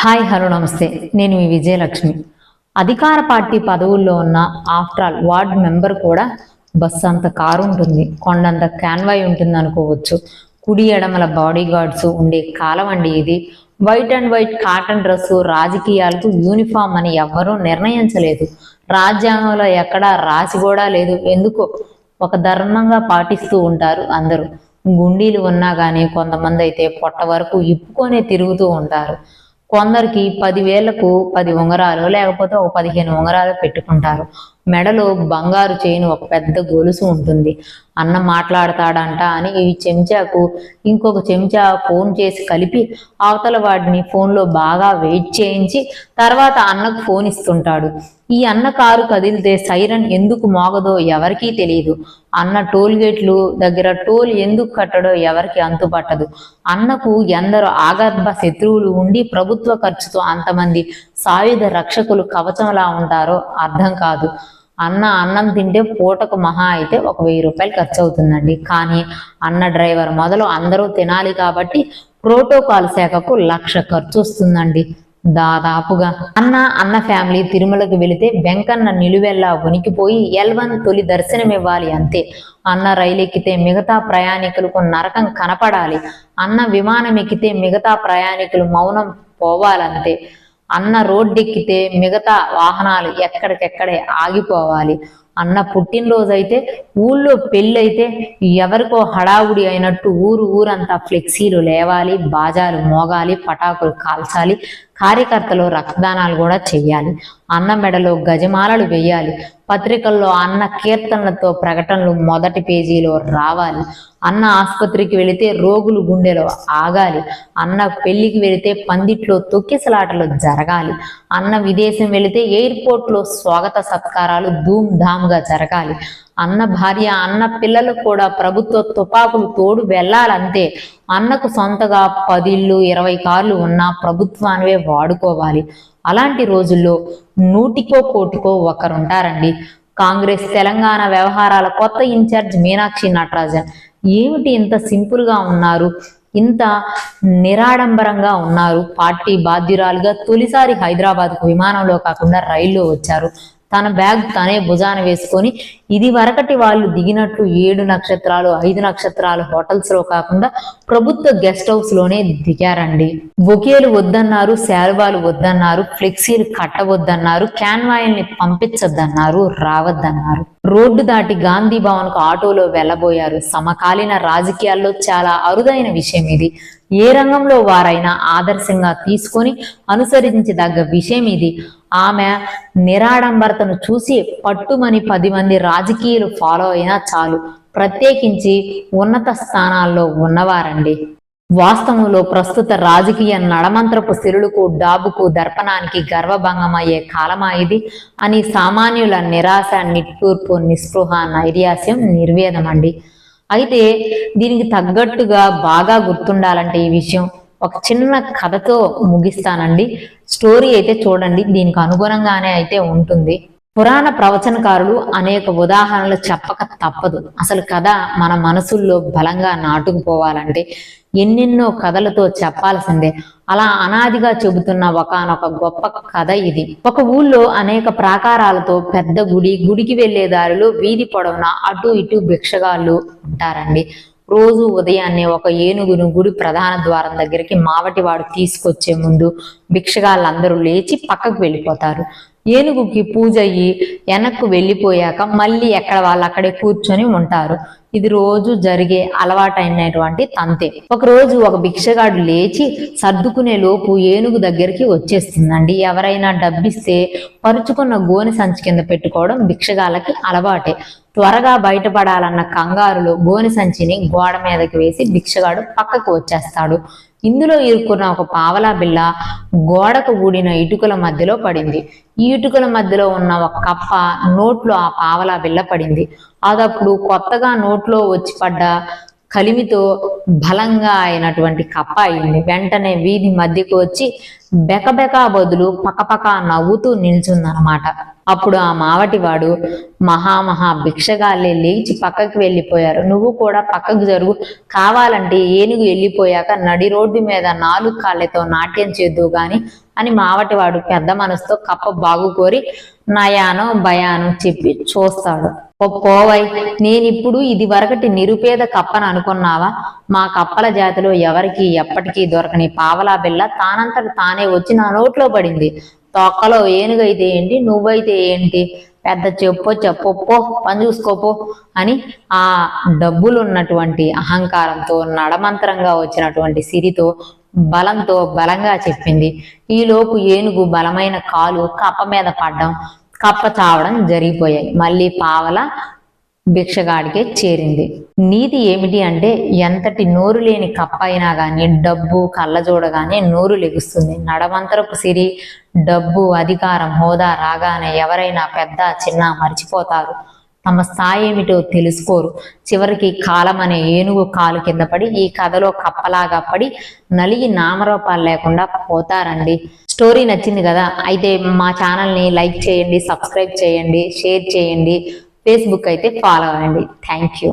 Hi hello నమస్తే. నేను మీ విజయలక్ష్మి. అధికార పార్టీ పదవుల్లో ఉన్న ఆఫ్టర్ ఆల్ వార్డ్ మెంబర్ కూడా బస్సు అంత కారు ఉంటుంది. కొండంత క్యాన్వాయ్ ఉంటుంది అనుకోవచ్చు కుడి ఎడమల బాడీ గార్డ్స్ ఉండే కాలం అండి ఇది. White and white cotton dress రాజకీయాలకు యూనిఫామ్ అని ఎవ్వరూ నిర్ణయించలేదు. రాజ్యాంగంలో ఎక్కడా రాసి కూడా లేదు. ఎందుకో? ఒక ధర్మంగా పాటిస్తూ ఉంటారు అందరూ. గుండీలు ఉన్నా కానీ కొంతమంది అయితే పొట్ట వరకు ఇప్పుకొనే తిరుగుతూ ఉంటారు. కొందరికి పదివేలకు పది ఉంగరాలు లేకపోతే ఒక పదిహేను ఉంగరాలు పెట్టుకుంటారు. మెడలో బంగారు చైన్ ఒక పెద్ద గొలుసు ఉంటుంది. అన్న మాట్లాడతాడంట అని ఈ చెంచాకు ఇంకొక చెంచా ఫోన్ చేసి కలిపి అవతల వాడిని ఫోన్లో బాగా వెయిట్ చేయించి తర్వాత అన్నకు ఫోన్ ఇస్తుంటాడు. ఈ అన్న కారు కదిలితే సైరన్ ఎందుకు మోగదో ఎవరికీ తెలియదు. అన్న టోల్ గేట్లు దగ్గర టోల్ ఎందుకు కట్టడో ఎవరికి అంతుపట్టదు. అన్నకు ఎందరో ఆగర్భ శత్రువులు ఉండి ప్రభుత్వ ఖర్చుతో అంతమంది సాయుధ రక్షకులు కవచంలా ఉంటారో అర్థం కాదు. అన్న అన్నం తింటే పూటకు మహా అయితే ఒక వెయ్యి రూపాయలు ఖర్చు అవుతుందండి కానీ అన్న డ్రైవర్ మొదలు అందరూ తినాలి కాబట్టి ప్రోటోకాల్ శాఖకు లక్ష ఖర్చు వస్తుందండి దాదాపుగా అన్న అన్న ఫ్యామిలీ తిరుమలకు వెళితే వెంకన్న నిలువెల్లా ఉనికిపోయి ఎల్వన్ తొలి దర్శనం ఇవ్వాలి అంతే. అన్న రైలు ఎక్కితే మిగతా ప్రయాణికులకు నరకం కనపడాలి. అన్న విమానం ఎక్కితే మిగతా ప్రయాణికులు మౌనం పోవాలంతే. అన్న రోడ్డెక్కితే మిగతా వాహనాలు ఎక్కడికెక్కడే ఆగిపోవాలి. అన్న పుట్టినరోజు అయితే ఊళ్ళో పెళ్ళి అయితే ఎవరికో హడావుడి అయినట్టు ఊరు ఊరంతా ఫ్లెక్సీలు లేవాలి బాజాలు మోగాలి పటాకులు కాల్చాలి కార్యకర్తలు రక్తదానాలు కూడా చెయ్యాలి. అన్న మెడలో గజమాలలు వేయాలి. పత్రికల్లో అన్న కీర్తనలతో ప్రకటనలు మొదటి పేజీలో రావాలి. అన్న ఆసుపత్రికి వెళితే రోగులు గుండెలో ఆగాలి. అన్న పెళ్ళికి వెళితే పందిట్లో తొక్కిసలాటలు జరగాలి. అన్న విదేశం వెళితే ఎయిర్పోర్ట్లో స్వాగత సత్కారాలు ధూమ్ ధామ్గా జరగాలి. అన్న భార్య అన్న పిల్లలు కూడా ప్రభుత్వ తుపాకులు తోడు వెళ్ళాలంతే అన్నకు సొంతగా పదిళ్ళు ఇరవై కార్లు ఉన్నా ప్రభుత్వానివే వాడుకోవాలి. అలాంటి రోజుల్లో నూటికో కోటికో ఒకరుంటారండి. కాంగ్రెస్ తెలంగాణ వ్యవహారాల కొత్త ఇన్ఛార్జ్ మీనాక్షి నటరాజన్. ఏమిటి ఇంత సింపుల్గా ఉన్నారు? ఇంత నిరాడంబరంగా ఉన్నారు? పార్టీ బాధ్యురాలుగా తొలిసారి హైదరాబాద్కు విమానంలో కాకుండా రైల్లో వచ్చారు. తన బ్యాగ్ తనే భుజాన వేసుకొని ఇది వరకటి వాళ్ళు దిగినట్లు ఏడు నక్షత్రాలు ఐదు నక్షత్రాలు హోటల్స్లో కాకుండా ప్రభుత్వ గెస్ట్ హౌస్లోనే దిగారండి. బొకేలు వద్దన్నారు శాల్వాలు వద్దన్నారు ఫ్లెక్సీలు కట్టవద్దన్నారు క్యాన్వాయిల్ని పంపించొద్దన్నారు రావద్దన్నారు. రోడ్డు దాటి గాంధీ భవన్కు ఆటోలో వెళ్ళబోయారు సమకాలీన రాజకీయాల్లో చాలా అరుదైన విషయం ఇది. ఏ రంగంలో వారైనా ఆదర్శంగా తీసుకొని అనుసరించదగ్గ విషయం ఇది. ఆమె నిరాడంబరతను చూసి పట్టుమని పది మంది రాజకీయులు ఫాలో అయినా చాలు. ప్రత్యేకించి ఉన్నత స్థానాల్లో ఉన్నవారండి. వాస్తవంలో ప్రస్తుత రాజకీయ నడమంత్రపు సిరులకు డాబుకు దర్పణానికి గర్వభంగమయ్యే కాలమా ఇది? అని సామాన్యుల నిరాశ నిట్టూర్పు నిస్పృహ నైర్యాస్యం నిర్వేదమండి. అయితే దీనికి తగ్గట్టుగా బాగా గుర్తుండాలంటే ఈ విషయం ఒక చిన్న కథతో ముగిస్తానండి. స్టోరీ అయితే చూడండి. దీనికి అనుగుణంగానే అయితే ఉంటుంది. పురాణ ప్రవచనకారులు అనేక ఉదాహరణలు చెప్పక తప్పదు. అసలు కథ మన మనసుల్లో బలంగా నాటుకుపోవాలంటే ఎన్నెన్నో కథలతో చెప్పాల్సిందే. అలా అనాదిగా చెబుతున్న ఒకనొక గొప్ప కథ ఇది. ఒక ఊళ్ళో అనేక ప్రాకారాలతో పెద్ద గుడి గుడికి వెళ్ళే దారిలో వీధి పొడవున అటు ఇటు భిక్షగాళ్ళు ఉంటారండి. రోజు ఉదయాన్నే ఒక ఏనుగును గుడి ప్రధాన ద్వారం దగ్గరికి మావటివాడు తీసుకొచ్చే ముందు భిక్షగాళ్ళందరూ లేచి పక్కకు వెళ్ళిపోతారు. ఏనుగుకి పూజ అయ్యి వెనక్కు వెళ్ళిపోయాక మళ్ళీ ఎక్కడ వాళ్ళు అక్కడే కూర్చొని ఉంటారు. ఇది రోజు జరిగే అలవాటైనటువంటి తంతే. ఒక రోజు ఒక భిక్షగాడు లేచి సర్దుకునే లోపు ఏనుగు దగ్గరికి వచ్చేస్తుందండి. ఎవరైనా డబ్బిస్తే పరుచుకున్న గోని సంచి కింద పెట్టుకోవడం భిక్షగాలకి అలవాటే. త్వరగా బయటపడాలన్న కంగారులో గోనె సంచిని గోడ మీదకి వేసి భిక్షగాడు పక్కకు వచ్చేస్తాడు. ఇందులో ఇరుక్కున్న ఒక పావలా బిల్ల గోడకు ఊడిన ఇటుకల మధ్యలో పడింది. ఈ ఇటుకల మధ్యలో ఉన్న ఒక కప్ప నోట్లో ఆ పావలా బిల్ల పడింది. అదప్పుడు కొత్తగా నోట్లో వచ్చి పడ్డ కలిమితో బలంగా అయినటువంటి కప్ప అయింది. వెంటనే వీధి మధ్యకు వచ్చి బెకబెకా బదులు పకపక నవ్వుతూ నిల్చుందనమాట అప్పుడు ఆ మావటివాడు మహామహా భిక్షగాళ్ళే లేచి పక్కకి వెళ్ళిపోయారు. నువ్వు కూడా పక్కకు జరుగు. కావాలంటే ఏనుగు వెళ్ళిపోయాక నడి రోడ్డు మీద నాలుగు కాళ్ళతో నాట్యం చేద్దు గాని అని మావటివాడు పెద్ద మనసుతో కప్ప బాగు కోరి నయానో భయానో చెప్పి చూస్తాడు. ఓ పోవై నేనిప్పుడు ఇది వరకటి నిరుపేద కప్పను అనుకున్నావా? మా కప్పల జాతిలో ఎవరికి ఎప్పటికీ దొరకని పావలా బిల్ల తానంతట తానే వచ్చి నా నోట్లో పడింది. తొక్కలో ఏనుగైతే ఏంటి నువ్వైతే ఏంటి? పెద్ద చెప్పో చెప్పొప్పో పని చూసుకోపో అని ఆ డబ్బులు ఉన్నటువంటి అహంకారంతో నడమంతరంగా వచ్చినటువంటి సిరితో బలంతో బలంగా చెప్పింది. ఈలోపు ఏనుగు బలమైన కాలు కప్ప మీద పడ్డం కప్ప చావడం జరిగిపోయాయి. మళ్ళీ పావల భిక్షగాడికే చేరింది. నీతి ఏమిటి అంటే ఎంతటి నోరు లేని కప్ప అయినా కానీ డబ్బు కళ్ళజోడగానే నోరు లెగుస్తుంది. నడమంతరపు సిరి డబ్బు అధికారం హోదా రాగానే ఎవరైనా పెద్ద చిన్న మర్చిపోతారు. తమ స్థాయి ఏమిటో తెలుసుకోరు. చివరికి కాలం అనే ఏనుగు కాలు కింద పడి ఈ కథలో కప్పలాగా పడి నలిగి నామరూపాలు లేకుండా పోతారండి. స్టోరీ నచ్చింది కదా? అయితే మా ఛానల్ని లైక్ చేయండి సబ్స్క్రైబ్ చేయండి షేర్ చేయండి. ఫేస్బుక్ అయితే ఫాలో అవ్వండి. Thank you.